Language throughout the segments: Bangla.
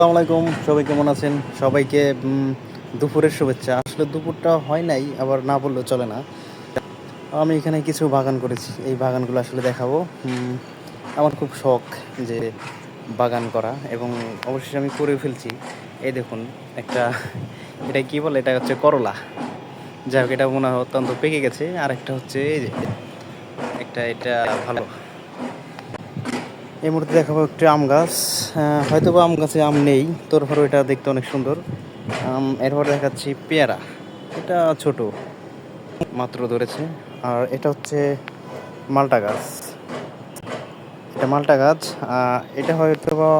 আসসালামু আলাইকুম, সবাই কেমন আছেন? সবাইকে দুপুরের শুভেচ্ছা। আসলে দুপুরটা হয় নাই, আবার না বললেও চলে না। আমি এখানে কিছু বাগান করেছি। এই বাগানগুলো আসলে দেখাবো। আমার খুব শখ যে বাগান করা এবং অবশেষে আমি করে ফেলছি। এই দেখুন, একটা, এটা কি বলে? এটা হচ্ছে করলা। যাই হোক, এটা মনে হয় অত্যন্ত পেকে গেছে। আর একটা হচ্ছে এই যে, একটা, এটা ভালো। এই মুহূর্তে দেখাবো একটি আম গাছ। হয়তো বা আম গাছে আম নেই তারপরেও এটা দেখতে অনেক সুন্দর। আম, এরপর দেখাচ্ছি পেয়ারা। এটা ছোট মাত্র ধরেছে। আর এটা হচ্ছে মালটা গাছ। এটা মালটা গাছ এটা হয়তো বা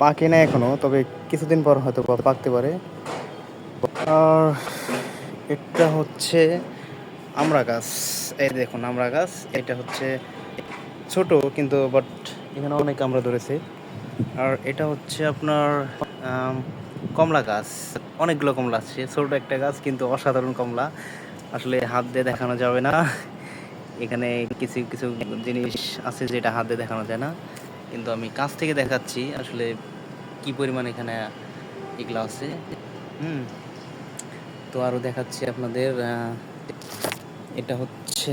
পাকে না এখনও তবে কিছুদিন পর হয়তো বা পাকতে পারে। আর এটা হচ্ছে আমরা গাছ। এই দেখুন আমড়া গাছ। এটা হচ্ছে ছোট কিন্তু বাট এখানে অনেক আমরা ধরেছে। আর এটা হচ্ছে আপনার কমলা গাছ। অনেকগুলো কমলা আছে, ছোট একটা গাছ কিন্তু অসাধারণ কমলা। আসলে হাত দিয়ে দেখানো যাবে না। এখানে কিছু কিছু জিনিস আছে যেটা হাত দিয়ে দেখানো যায় না। কিন্তু আমি কাছ থেকে দেখাচ্ছি, আসলে কি পরিমাণ এখানে এগুলো আছে। হুম, তো আরও দেখাচ্ছি আপনাদের এটা হচ্ছে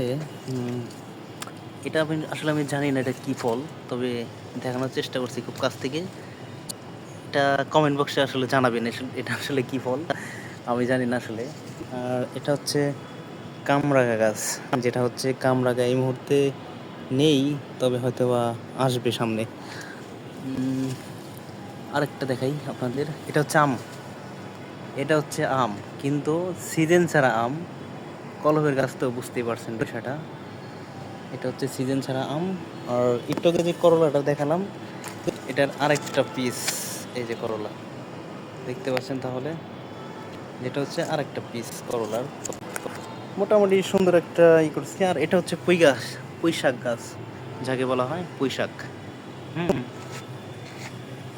এটা আমি আসলে আমি জানি না এটা কি ফল, তবে দেখানোর চেষ্টা করছি খুব কাছ থেকে। এটা কমেন্ট বক্সে আসলে জানাবেন এটা আসলে কি ফল, আমি জানি না আসলে। আর এটা হচ্ছে কামরাগা গাছ, যেটা হচ্ছে কামরাগা এই মুহূর্তে নেই, তবে হয়তো বা আসবে সামনে। আরেকটা দেখাই আপনাদের, এটা হচ্ছে আম। এটা হচ্ছে আম, কিন্তু সিজন ছাড়া আম কলমের গাছ তো বুঝতেই পারছেন বিষয়টা। এটা হচ্ছে সিজন ছাড়া আম, আর একটু যে করলাটা দেখালাম, এটার আরেকটা পিস এই যে করলা। দেখতে পাচ্ছেন তাহলে? যেটা হচ্ছে আরেকটা পিস করলার। মোটামুটি সুন্দর একটা ই করছি, আর এটা হচ্ছে পুঁই গাছ, পুঁই শাক গাছ, যাকে বলা হয় পুঁই শাক। হুম।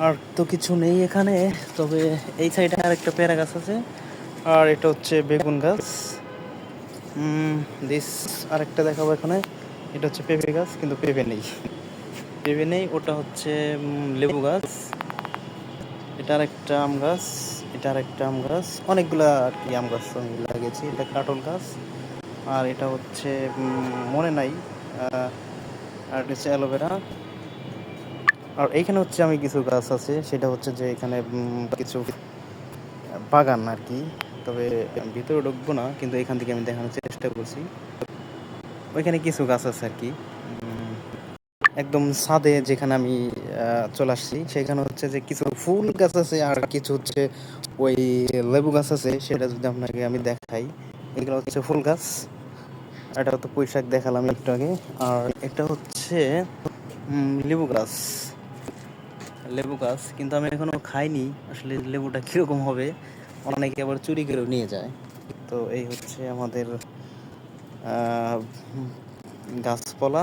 আর তো কিছু নেই এখানে, তবে এই সাইডে আরেকটা পেয়ারা গাছ আছে, আর এটা হচ্ছে বেগুন গাছ। দিস আরেকটা দেখাবো এখানে। এটা হচ্ছে পেঁপে গাছ, কিন্তু পেঁপে নেই। পেঁপে নেই, ওটা হচ্ছে লেবু গাছ। এটা আরেকটা আম গাছ, এটা আরেকটা আম গাছ। অনেকগুলো আর কি আম গাছ আমি লাগিয়েছি। এটা কাটল গাছ। আর এটা হচ্ছে মনে নাই। আর হচ্ছে অ্যালোভেরা। আর এইখানে হচ্ছে আমি কিছু গাছ আছে, সেটা হচ্ছে যে এখানে কিছু বাগান আর কি। তবে ভিতরে ঢুকবো না, কিন্তু এখান থেকে আমি দেখানোর চেষ্টা করছি। ওইখানে কিছু গাছ আছে আর কি। একদম ছাদে যেখানে আমি চলে আসছি, সেখানে হচ্ছে যে কিছু ফুল গাছ আছে আর কিছু হচ্ছে ওই লেবু গাছ আছে, সেটা যদি আপনাকে আমি দেখাই, এগুলো হচ্ছে ফুল গাছ। এটা তো পুঁইশাক দেখালাম একটু আগে। আর এটা হচ্ছে লেবু গাছ। লেবু গাছ, কিন্তু আমি এখনও খাইনি। আসলে লেবুটা কীরকম হবে, অনেকে আবার চুরি করেও নিয়ে যায়। তো এই হচ্ছে আমাদের গাছপালা